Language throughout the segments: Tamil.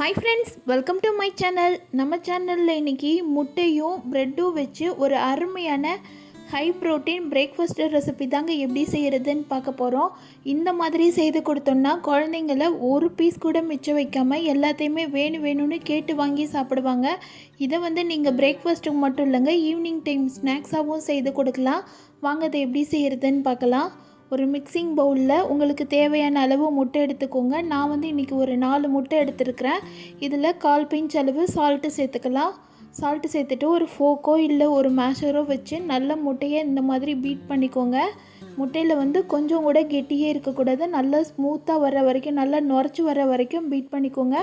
Hi friends welcome to my channel நம்ம சேனலில் இன்றைக்கி முட்டையும் ப்ரெட்டும் வச்சு ஒரு அருமையான ஹை ப்ரோட்டீன் பிரேக்ஃபாஸ்ட் ரெசிபி தாங்க எப்படி செய்கிறதுன்னு பார்க்க போகிறோம் இந்த மாதிரி செய்து கொடுத்தோம்னா குழந்தைங்கள ஒரு பீஸ் கூட மிச்சம் வைக்காமல் எல்லாத்தையுமே வேணும் வேணும்னு கேட்டு வாங்கி சாப்பிடுவாங்க. இதை வந்து நீங்கள் பிரேக்ஃபாஸ்ட்டுக்கு மட்டும் இல்லைங்க ஈவினிங் டைம் ஸ்நாக்ஸாகவும் செய்து கொடுக்கலாம். வாங்க அதை எப்படி செய்கிறதுன்னு பார்க்கலாம். ஒரு மிக்சிங் பவுலில் உங்களுக்கு தேவையான அளவு முட்டை எடுத்துக்கோங்க. நான் வந்து இன்றைக்கி ஒரு நாலு முட்டை எடுத்துருக்கிறேன். இதில் கால் பிஞ்ச் அளவு சால்ட்டு சேர்த்துக்கலாம். சால்ட்டு சேர்த்துட்டு ஒரு ஃபோக்கோ இல்லை ஒரு மேஷரோ வச்சு நல்ல முட்டையை இந்த மாதிரி பீட் பண்ணிக்கோங்க. முட்டையில் வந்து கொஞ்சம் கூட கெட்டியே இருக்கக்கூடாது. நல்லா ஸ்மூத்தாக வர வரைக்கும் நல்லா நுரைச்சி வர வரைக்கும் பீட் பண்ணிக்கோங்க.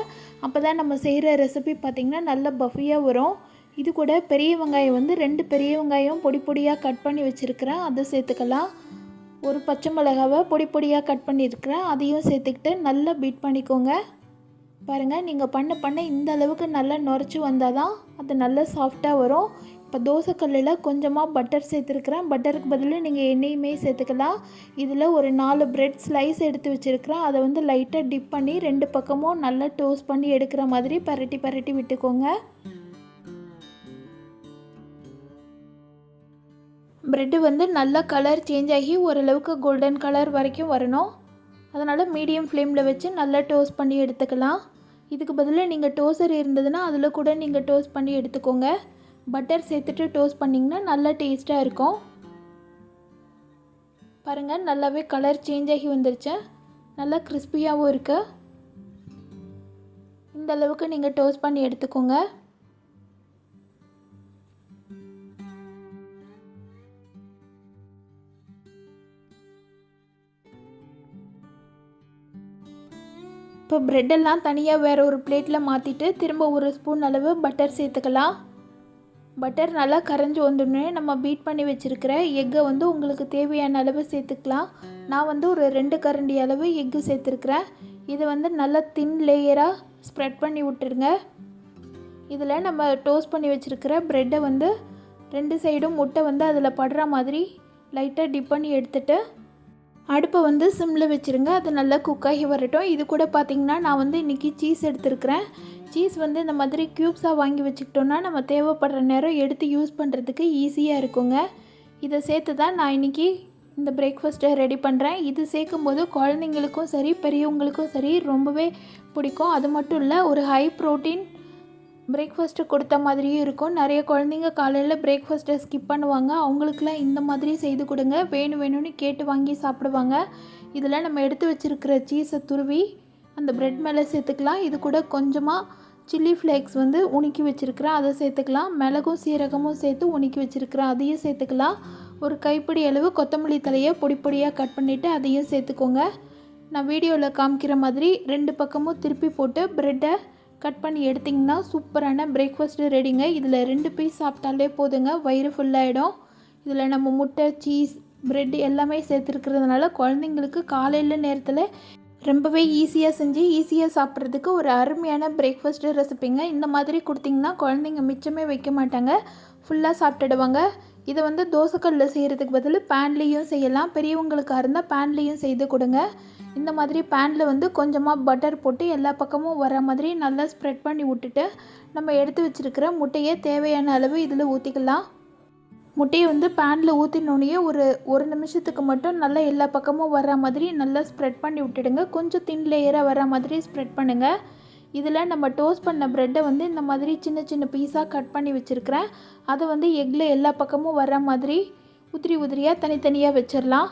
அப்போ தான் நம்ம செய்கிற ரெசிபி பார்த்திங்கன்னா நல்ல பஃபியாக வரும். இது கூட பெரிய வெங்காயம் வந்து ரெண்டு பெரிய வெங்காயம் பொடி பொடியாக கட் பண்ணி வச்சுருக்கிறேன். அதை சேர்த்துக்கலாம். ஒரு பச்சை மிளகாவை பொடி பொடியாக கட் பண்ணியிருக்கிறேன். அதையும் சேர்த்துக்கிட்டு நல்லா பீட் பண்ணிக்கோங்க. பாருங்கள் நீங்கள் பண்ண பண்ண இந்த அளவுக்கு நல்லா நுரைச்சி வந்தால் தான் அது நல்லா சாஃப்டாக வரும். இப்போ தோசைக்கல்லில் கொஞ்சமாக பட்டர் சேர்த்துருக்குறேன். பட்டருக்கு பதில் நீங்கள் எண்ணெயுமே சேர்த்துக்கலாம். இதில் ஒரு நாலு பிரெட் ஸ்லைஸ் எடுத்து வச்சுருக்கிறேன். அதை வந்து லைட்டாக டிப் பண்ணி ரெண்டு பக்கமும் நல்லா டோஸ்ட் பண்ணி எடுக்கிற மாதிரி பரட்டி பரட்டி விட்டுக்கோங்க. ப்ரெட்டு வந்து நல்லா கலர் சேஞ்ச் ஆகி ஓரளவுக்கு கோல்டன் கலர் வரைக்கும் வரணும். அதனால் மீடியம் ஃப்ளேமில் வச்சு நல்லா டோஸ்ட் பண்ணி எடுத்துக்கலாம். இதுக்கு பதிலாக நீங்கள் டோஸ்டர் இருந்ததுன்னா அதில் கூட நீங்கள் டோஸ்ட் பண்ணி எடுத்துக்கோங்க. பட்டர் சேர்த்துட்டு டோஸ்ட் பண்ணிங்கன்னா நல்லா டேஸ்ட்டாக இருக்கும். பாருங்கள் நல்லாவே கலர் சேஞ்ச் ஆகி வந்துருச்சு. நல்லா கிறிஸ்பியாகவும் இருக்குது இந்த அளவுக்கு நீங்கள் டோஸ்ட் பண்ணி எடுத்துக்கோங்க. இப்போ ப்ரெட்டெல்லாம் தனியாக வேறு ஒரு பிளேட்டில் மாற்றிட்டு திரும்ப ஒரு ஸ்பூன் அளவு பட்டர் சேர்த்துக்கலாம். பட்டர் நல்லா கரைஞ்சி வந்துடனே நம்ம பீட் பண்ணி வச்சுருக்கிற எக்கை வந்து உங்களுக்கு தேவையான அளவு சேர்த்துக்கலாம். நான் வந்து ஒரு ரெண்டு கரண்டி அளவு எக்கு சேர்த்துருக்குறேன். இது வந்து நல்லா தின் லேயராக ஸ்ப்ரெட் பண்ணி விட்டுருங்க. இதில் நம்ம டோஸ்ட் பண்ணி வச்சுருக்கிற ப்ரெட்டை வந்து ரெண்டு சைடும் முட்டை வந்து அதில் படுற மாதிரி லைட்டாக டிப் பண்ணி எடுத்துகிட்டு அடுப்பை வந்து சிம்மில் வச்சுருங்க. அது நல்லா குக்காகி வரட்டும். இது கூட பார்த்திங்கன்னா நான் வந்து இன்றைக்கி சீஸ் எடுத்துருக்கிறேன். சீஸ் வந்து இந்த மாதிரி க்யூப்ஸாக வாங்கி வச்சுக்கிட்டோன்னா நம்ம தேவைப்படுற நேரம் எடுத்து யூஸ் பண்ணுறதுக்கு ஈஸியாக இருக்குங்க. இதை சேர்த்து தான் நான் இன்றைக்கி இந்த பிரேக்ஃபாஸ்ட்டை ரெடி பண்ணுறேன் இது சேர்க்கும் போது குழந்தைங்களுக்கும் சரி பெரியவங்களுக்கும் சரி ரொம்பவே பிடிக்கும். அது மட்டும் இல்லை ஒரு ஹை ப்ரோட்டீன் பிரேக்ஃபாஸ்ட்டு கொடுத்த மாதிரியும் இருக்கும். நிறைய குழந்தைங்க காலையில் பிரேக்ஃபாஸ்ட்டை ஸ்கிப் பண்ணுவாங்க. அவங்களுக்குலாம் இந்த மாதிரி செய்து கொடுங்க. வேணும் வேணும்னு கேட்டு வாங்கி சாப்பிடுவாங்க. இதில் நம்ம எடுத்து வச்சுருக்கிற சீஸை துருவி அந்த ப்ரெட் மேலே சேர்த்துக்கலாம். இது கூட கொஞ்சமாக சில்லி ஃப்ளேக்ஸ் வந்து உணுக்கி வச்சுருக்கிறேன். அதை சேர்த்துக்கலாம். மிளகும் சீரகமும் சேர்த்து உணுக்கி வச்சுருக்கிறேன். அதையும் சேர்த்துக்கலாம். ஒரு கைப்பிடி அளவு கொத்தமல்லி தலையை பொடி பொடியாக கட் பண்ணிவிட்டு அதையும் சேர்த்துக்கோங்க. நான் வீடியோவில் காமிக்கிற மாதிரி ரெண்டு பக்கமும் திருப்பி போட்டு ப்ரெட்டை கட் பண்ணி எடுத்திங்கன்னா சூப்பரான பிரேக்ஃபாஸ்ட் ரெடிங்க இதில் ரெண்டு பீஸ் சாப்பிட்டாலே போதுங்க. வயிறு ஃபுல்லாகிடும் இதில் நம்ம முட்டை சீஸ் ப்ரெட் எல்லாமே சேர்த்துருக்கிறதுனால குழந்தைங்களுக்கு காலையில் நேரத்தில் ரொம்பவே ஈஸியாக செஞ்சு ஈஸியாக சாப்பிட்றதுக்கு ஒரு அருமையான பிரேக்ஃபாஸ்ட்டு ரெசிபிங்க இந்த மாதிரி கொடுத்திங்கன்னா குழந்தைங்க மிச்சமே வைக்க மாட்டாங்க. ஃபுல்லாக சாப்பிட்டுடுவாங்க. இதை வந்து தோசைக்கல்லில் செய்கிறதுக்கு பதில் பேன்லேயும் செய்யலாம். பெரியவங்களுக்காக இருந்தால் பேன்லேயும் செய்து கொடுங்க. இந்த மாதிரி பேனில் வந்து கொஞ்சமாக பட்டர் போட்டு எல்லா பக்கமும் வர மாதிரி நல்லா ஸ்ப்ரெட் பண்ணி விட்டுட்டு நம்ம எடுத்து வச்சுருக்கிற முட்டையை தேவையான அளவு இதில் ஊற்றிக்கலாம் முட்டையை வந்து பேனில் ஊற்றினோடனே ஒரு ஒரு நிமிஷத்துக்கு மட்டும் நல்லா எல்லா பக்கமும் வர மாதிரி நல்லா ஸ்ப்ரெட் பண்ணி விட்டுடுங்க. கொஞ்சம் தின் லேயராக வர மாதிரி ஸ்ப்ரெட் பண்ணுங்கள் இதில் நம்ம டோஸ்ட் பண்ண ப்ரெட்டை வந்து இந்த மாதிரி சின்ன சின்ன பீஸாக கட் பண்ணி வச்சுருக்கிறேன். அதை வந்து எக்கில் எல்லா பக்கமும் வர மாதிரி உதிரி உதிரியாக தனித்தனியாக வச்சிடலாம்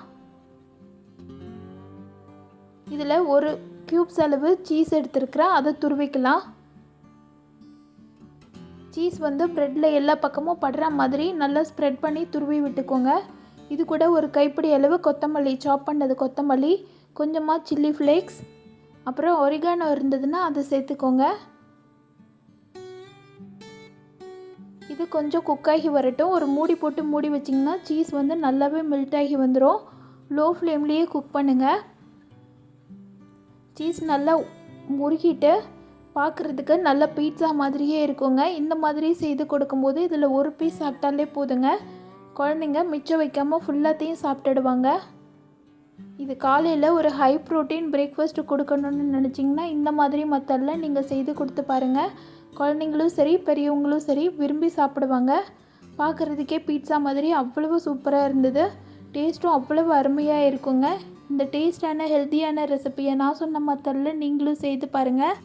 இதில் ஒரு க்யூப்ஸ் அளவு சீஸ் எடுத்துருக்கிறேன். அதை துருவிக்கலாம். சீஸ் வந்து ப்ரெட்டில் எல்லா பக்கமும் படுற மாதிரி நல்லா ஸ்ப்ரெட் பண்ணி துருவி விட்டுக்கோங்க. இது கூட ஒரு கைப்பிடி அளவு கொத்தமல்லி சாப் பண்ணது கொத்தமல்லி கொஞ்சமாக சில்லி ஃப்ளேக்ஸ் அப்புறம் ஒரிகானோ இருந்ததுன்னா அதை சேர்த்துக்கோங்க. இது கொஞ்சம் குக்காகி வரட்டும். ஒரு மூடி போட்டு மூடி வச்சிங்கன்னா சீஸ் வந்து நல்லாவே மெல்ட் ஆகி வந்துடும் லோ ஃப்ளேம்லேயே குக் பண்ணுங்கள் சீஸ் நல்லா முருகிட்டு பார்க்குறதுக்கு நல்ல பீட்சா மாதிரியே இருக்குங்க. இந்த மாதிரி செய்து கொடுக்கும்போது இதில் ஒரு பீஸ் சாப்பிட்டாலே போதுங்க. குழந்தைங்க மிச்சம் வைக்காமல் ஃபுல்லாத்தையும் சாப்பிட்டுடுவாங்க. இது காலையில் ஒரு ஹை ப்ரோட்டீன் பிரேக்ஃபாஸ்ட் கொடுக்கணும்னு நினச்சிங்கன்னா இந்த மாதிரி மெத்தடில் நீங்கள் செய்து கொடுத்து பாருங்கள் குழந்தைங்களும் சரி பெரியவங்களும் சரி விரும்பி சாப்பிடுவாங்க. பார்க்குறதுக்கே பீட்சா மாதிரி அவ்வளவு சூப்பராக இருந்தது. டேஸ்ட்டும் அவ்வளவு அருமையாக இருக்குங்க. இந்த டேஸ்டான ஹெல்த்தியான ரெசிபியை நான் சொன்ன மெத்தடில் நீங்களும் செய்து பாருங்கள்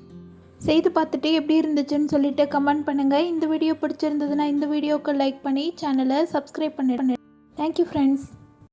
செய்து பார்த்துட்டு எப்படி இருந்துச்சுன்னு சொல்லிட்டு கமெண்ட் பண்ணுங்கள் இந்த வீடியோ பிடிச்சிருந்ததுன்னா இந்த வீடியோவுக்கு லைக் பண்ணி சேனலை சப்ஸ்கிரைப் பண்ணி தேங்க்யூ ஃப்ரெண்ட்ஸ்